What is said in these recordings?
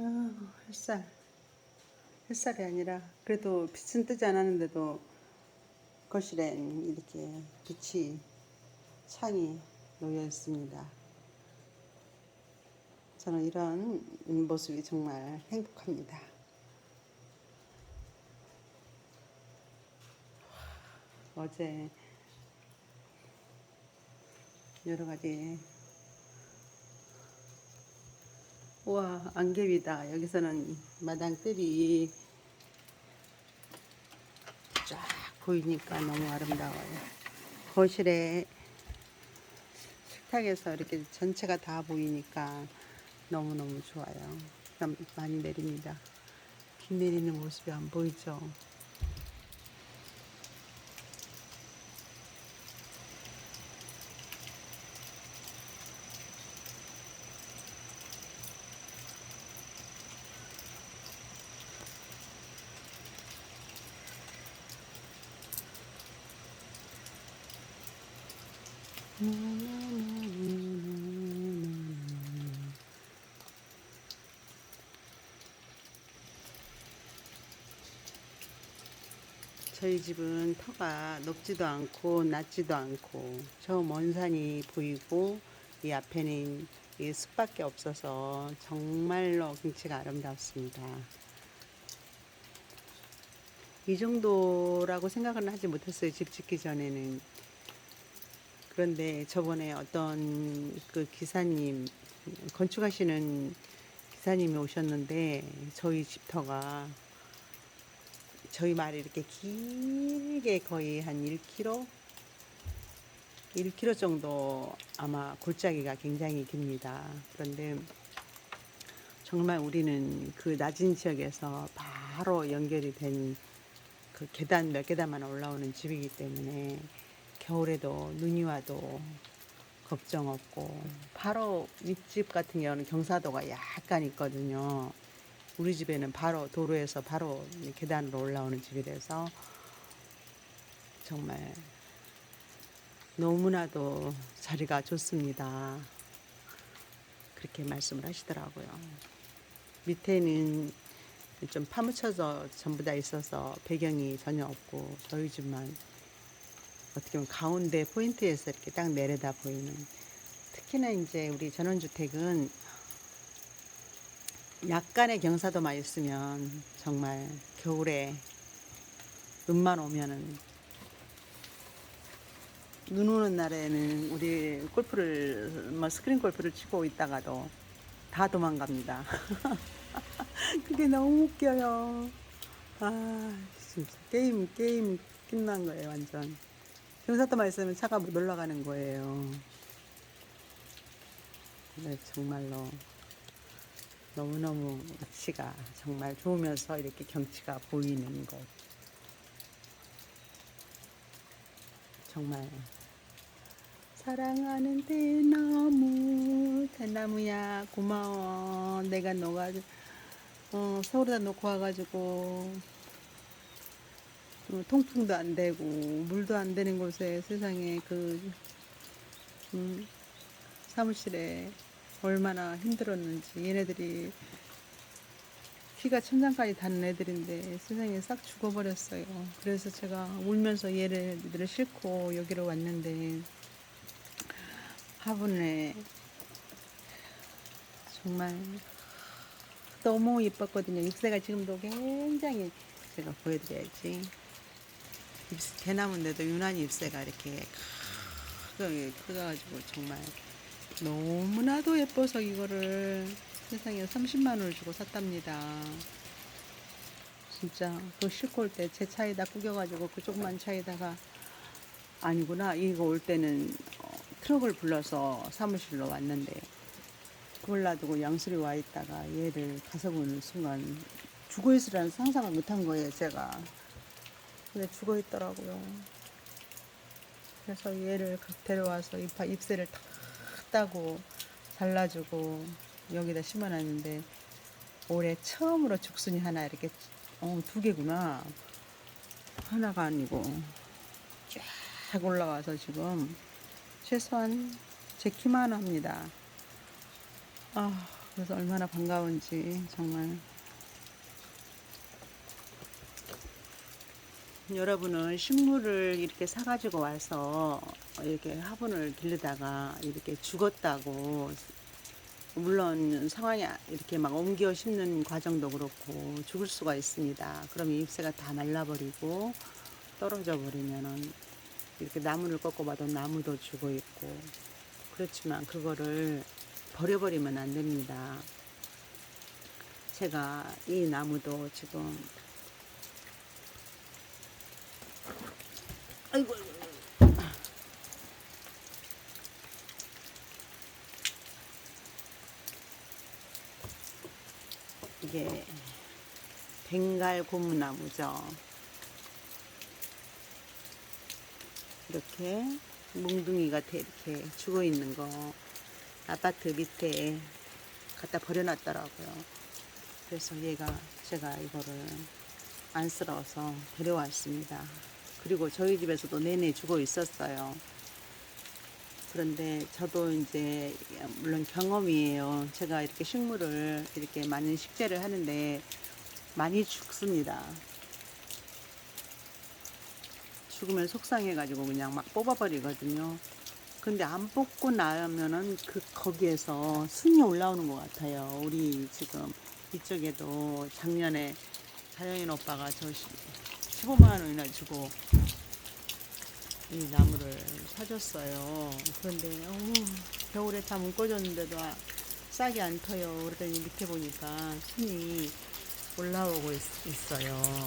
아, 햇살. 햇살이 아니라 그래도 빛은 뜨지 않았는데도 거실엔 이렇게 빛이 창이 놓여 있습니다. 저는 이런 모습이 정말 행복합니다. 어제 여러 가지 우와 안개비다. 여기서는 마당들이 쫙 보이니까 너무 아름다워요. 거실에 식탁에서 이렇게 전체가 다 보이니까 너무너무 좋아요. 참 많이 내립니다. 비 내리는 모습이 안 보이죠 저희 집은 터가 높지도 않고 낮지도 않고 저 먼 산이 보이고 이 앞에는 이 숲밖에 없어서 정말로 경치가 아름답습니다. 이 정도라고 생각은 하지 못했어요. 집 짓기 전에는. 그런데 저번에 어떤 그 기사님, 건축하시는 기사님이 오셨는데 저희 집터가 저희 말이 이렇게 길게 거의 한 1km? 1km 정도 아마 골짜기가 굉장히 깁니다. 그런데 정말 우리는 그 낮은 지역에서 바로 연결이 된 그 계단 몇 계단만 올라오는 집이기 때문에 겨울에도 눈이 와도 걱정 없고 바로 윗집 같은 경우는 경사도가 약간 있거든요. 우리 집에는 바로 도로에서 바로 계단으로 올라오는 집이라서 정말 너무나도 자리가 좋습니다. 그렇게 말씀을 하시더라고요. 밑에는 좀 파묻혀서 전부 다 있어서 배경이 전혀 없고 저희 집만 어떻게 보면 가운데 포인트에서 이렇게 딱 내려다 보이는 특히나 이제 우리 전원주택은 약간의 경사도만 있으면 정말 겨울에 눈만 오면은 눈 오는 날에는 우리 골프를 뭐 스크린 골프를 치고 있다가도 다 도망갑니다. 그게 너무 웃겨요. 아 진짜 게임 게임 끝난 거예요 완전. 경사도만 있으면 차가 못 올라가는 거예요. 네 정말로. 너무너무 위치가 정말 좋으면서 이렇게 경치가 보이는 곳. 정말 사랑하는 대나무 대나무야 고마워 내가 너가 어, 서울에다 놓고 와가지고 어, 통풍도 안 되고 물도 안 되는 곳에 세상에 그 음, 사무실에 얼마나 힘들었는지 얘네들이 키가 천장까지 닿는 애들인데 세상에 싹 죽어버렸어요. 그래서 제가 울면서 얘네들을 싣고 여기로 왔는데 화분에 정말 너무 예뻤거든요. 잎새가 지금도 굉장히 제가 보여드려야지. 잎새, 대나무인데도 유난히 잎새가 이렇게 크게 커가지고 정말 너무나도 예뻐서 이거를 세상에 30만 원을 주고 샀답니다. 진짜 그 싣고 올 때 제 차에다 구겨가지고 그 조그만 차에다가 아니구나 이거 올 때는 어, 트럭을 불러서 사무실로 왔는데 그걸 놔두고 양수리 와 있다가 얘를 가서 보는 순간 죽어 있으라는 상상을 못한 거예요 제가 근데 죽어 있더라고요. 그래서 얘를 데려와서 잎, 잎새를 탁 따고 잘라주고 여기다 심어놨는데 올해 처음으로 죽순이 하나 이렇게 어, 두 개구나. 하나가 아니고 쫙 올라와서 지금 최소한 제 키만 합니다. 아 그래서 얼마나 반가운지 정말 여러분은 식물을 이렇게 사가지고 와서 이렇게 화분을 기르다가 이렇게 죽었다고 물론 상황이 이렇게 막 옮겨 심는 과정도 그렇고 죽을 수가 있습니다. 그럼 잎새가 다 말라버리고 떨어져 버리면은 이렇게 나무를 꺾어봐도 나무도 죽어 있고 그렇지만 그거를 버려버리면 안 됩니다. 제가 이 나무도 지금 아이고. 이게 벵갈 고무나무죠. 이렇게 같아 이렇게 죽어 있는 거 아파트 밑에 갖다 버려놨더라고요. 그래서 얘가 제가 이거를 안쓰러워서 데려왔습니다. 그리고 저희 집에서도 내내 죽어 있었어요. 그런데 저도 이제 물론 경험이에요. 제가 이렇게 식물을 이렇게 많은 식재를 하는데 많이 죽습니다. 죽으면 속상해가지고 그냥 막 뽑아버리거든요. 근데 안 뽑고 나면은 그 거기에서 순이 올라오는 것 같아요. 우리 지금 이쪽에도 작년에 자연인 오빠가 저 15만 원이나 주고 이 나무를 사줬어요. 그런데 어우, 겨울에 다 묶어줬는데도 아- 싹이 안 터요. 그러더니 밑에 보니까 순이 올라오고 있, 있어요.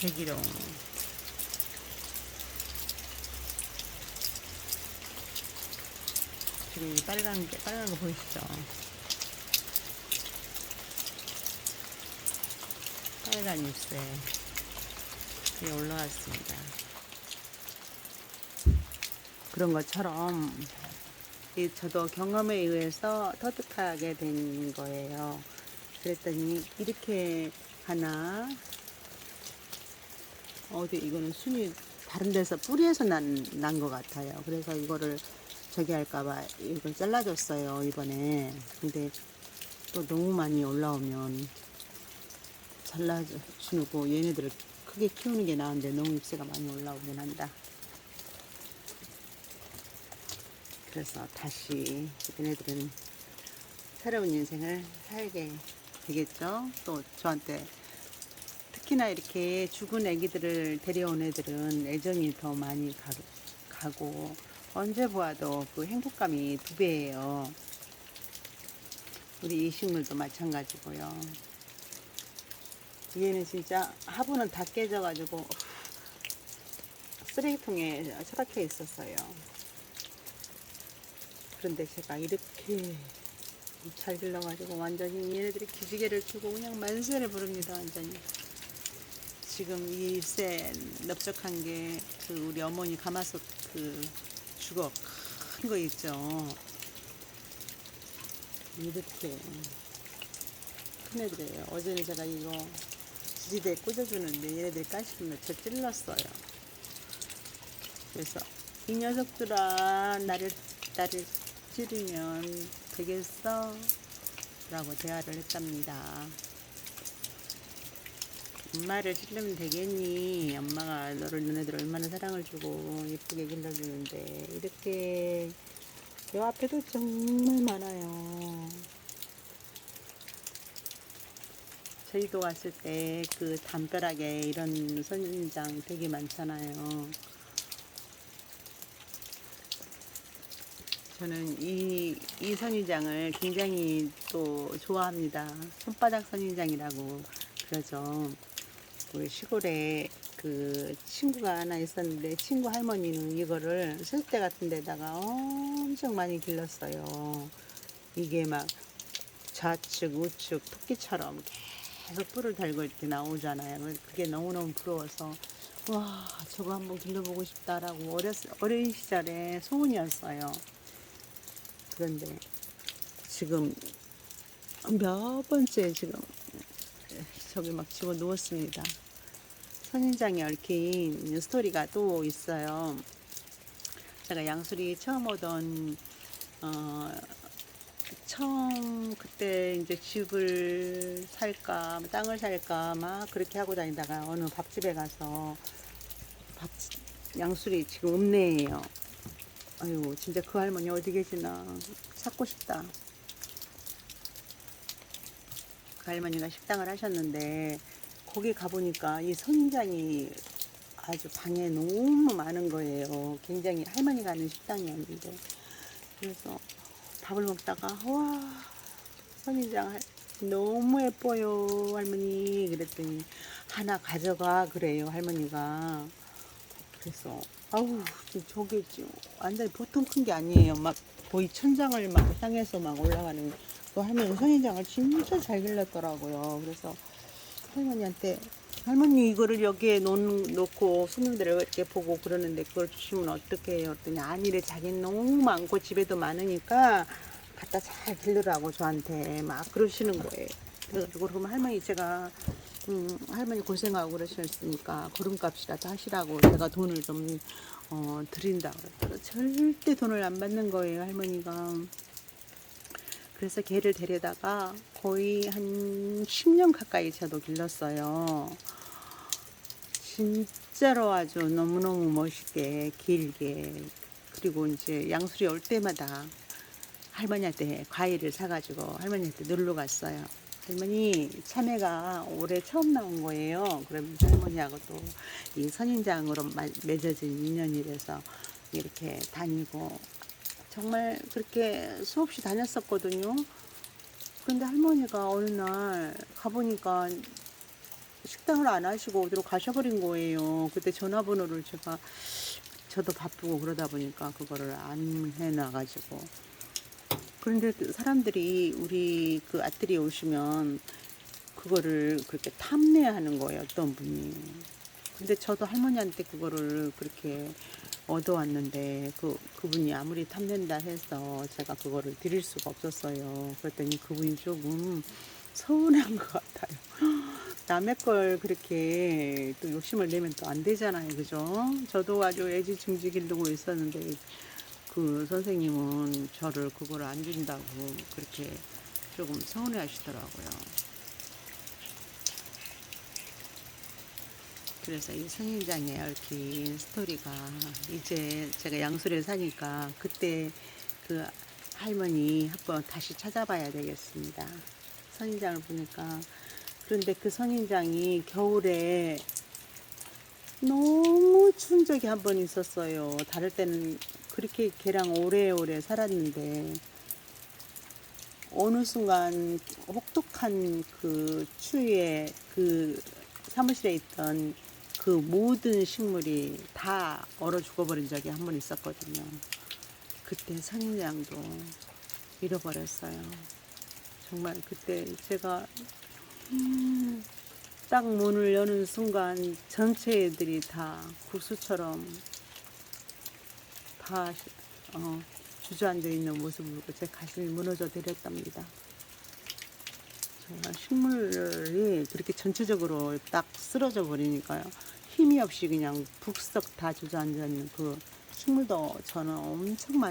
백일홍. 지금 이 빨간 게 빨간 거 보이시죠? 빨간 잎새 위에 올라왔습니다. 그런 것처럼 이 저도 경험에 의해서 터득하게 된 거예요. 그랬더니 이렇게 하나 어디 이거는 순이 다른 데서 뿌리에서 난난 것 같아요. 그래서 이거를 저기 할까봐 이걸 잘라줬어요 이번에. 근데 또 너무 많이 올라오면 잘라주고 얘네들을 크게 키우는 게 나은데 너무 잎새가 많이 올라오긴 한다. 그래서 다시 얘네들은 새로운 인생을 살게 되겠죠. 또 저한테 특히나 이렇게 죽은 애기들을 데려온 애들은 애정이 더 많이 가, 가고 언제 보아도 그 행복감이 두 배예요. 우리 이 식물도 마찬가지고요. 얘는 진짜 화분은 다 깨져가지고 쓰레기통에 처박혀 있었어요. 그런데 제가 이렇게 잘 길러가지고 완전히 얘네들이 기지개를 펴고 그냥 만세를 부릅니다 완전히. 지금 이 잎새 넓적한 게 그 우리 어머니 가마솥 그 주걱 큰 거 있죠. 이렇게 큰 애들이에요. 어제는 제가 이거 지지대에 꽂아주는데 얘네들이 까시면 저 찔렀어요. 그래서 이 녀석들아 나를 나를 찌르면 되겠어? 라고 대화를 했답니다. 엄마를 찌르면 되겠니? 엄마가 너를 너네들 얼마나 사랑을 주고 예쁘게 길러주는데 이렇게 요 앞에도 정말 많아요. 저희도 왔을 때 그 담벼락에 이런 선인장 되게 많잖아요. 저는 이, 이 선인장을 굉장히 또 좋아합니다. 손바닥 선인장이라고 그러죠. 우리 시골에 그 친구가 하나 있었는데 친구 할머니는 이거를 쓸대 같은 데다가 엄청 많이 길렀어요. 이게 막 좌측 우측 토끼처럼 계속 뿔을 달고 이렇게 나오잖아요. 그게 너무너무 부러워서 와 저거 한번 길러보고 싶다라고 어렸, 어린 시절에 소원이었어요. 그런데 지금 몇 번째 지금 저기 막 집어 누웠습니다. 선인장에 얽힌 스토리가 또 있어요. 제가 양수리 처음 오던 어, 처음 그때 이제 집을 살까 땅을 살까 막 그렇게 하고 다니다가 어느 밥집에 가서 밥 양술이 지금 없네요. 아유 진짜 그 할머니 어디 계시나 찾고 싶다. 그 할머니가 식당을 하셨는데 거기 가보니까 이 선인장이 아주 방에 너무 많은 거예요. 굉장히 할머니가 하는 식당이었는데 그래서 밥을 먹다가 와 선인장 할- 너무 예뻐요 할머니. 그랬더니 하나 가져가 그래요 할머니가. 그래서 아우 저게 지- 완전히 보통 큰 게 아니에요. 막 거의 천장을 막 향해서 막 올라가는 그 할머니 선인장을 진짜 잘 길렀더라고요. 그래서 할머니한테 할머니 이거를 여기에 놓, 놓고 손님들을 이렇게 보고 그러는데 그걸 주시면 어떻게 해요? 그랬더니 아니래 자기는 너무 많고 집에도 많으니까 갖다 잘 길르라고 저한테 막 그러시는 거예요. 그래가지고 그러면 할머니 제가 음, 할머니 고생하고 그러셨으니까 걸음값이라도 하시라고 제가 돈을 좀 어, 드린다고 그랬더니 절대 돈을 안 받는 거예요 할머니가. 그래서 개를 데려다가 거의 한 10년 가까이 저도 길렀어요. 진짜로 아주 너무너무 멋있게 길게 그리고 이제 양수리 올 때마다 할머니한테 과일을 사가지고 할머니한테 놀러 갔어요. 할머니 참외가 올해 처음 나온 거예요. 그러면서 할머니하고 또 이 선인장으로 마- 맺어진 인연이라서 이렇게 다니고 정말 그렇게 수없이 다녔었거든요. 근데 할머니가 어느 날 가보니까 식당을 안 하시고 어디로 가셔버린 거예요. 그때 전화번호를 제가 저도 바쁘고 그러다 보니까 그거를 안 해놔가지고. 그런데 그 사람들이 우리 그 아들이 오시면 그거를 그렇게 탐내하는 거예요. 어떤 분이. 근데 저도 할머니한테 그거를 그렇게 얻어왔는데 그 그분이 아무리 탐낸다 해서 제가 그거를 드릴 수가 없었어요. 그랬더니 그분이 조금 서운한 것 같아요. 남의 걸 그렇게 또 욕심을 내면 또 안 되잖아요, 그죠? 저도 아주 애지중지 기르고 있었는데 그 선생님은 저를 그걸 안 준다고 그렇게 조금 서운해 하시더라고요. 그래서 이 선인장에 얽힌 스토리가 이제 제가 양수를 사니까 그때 그 할머니 한번 다시 찾아봐야 되겠습니다. 선인장을 보니까 그런데 그 선인장이 겨울에 너무 추운 적이 한 번 있었어요. 다를 때는 그렇게 걔랑 오래오래 살았는데 어느 순간 혹독한 그 추위에 그 사무실에 있던 그 모든 식물이 다 얼어 죽어버린 적이 한 번 있었거든요. 그때 선인장도 잃어버렸어요. 정말 그때 제가 음, 딱 문을 여는 순간 전체 애들이 다 국수처럼 다 어, 주저앉아 있는 모습을 보고 제 가슴이 무너져 내렸답니다. 식물이 그렇게 전체적으로 딱 쓰러져 버리니까요. 힘이 없이 그냥 북석 다 주저앉아 있는 그 식물도 저는 엄청 많이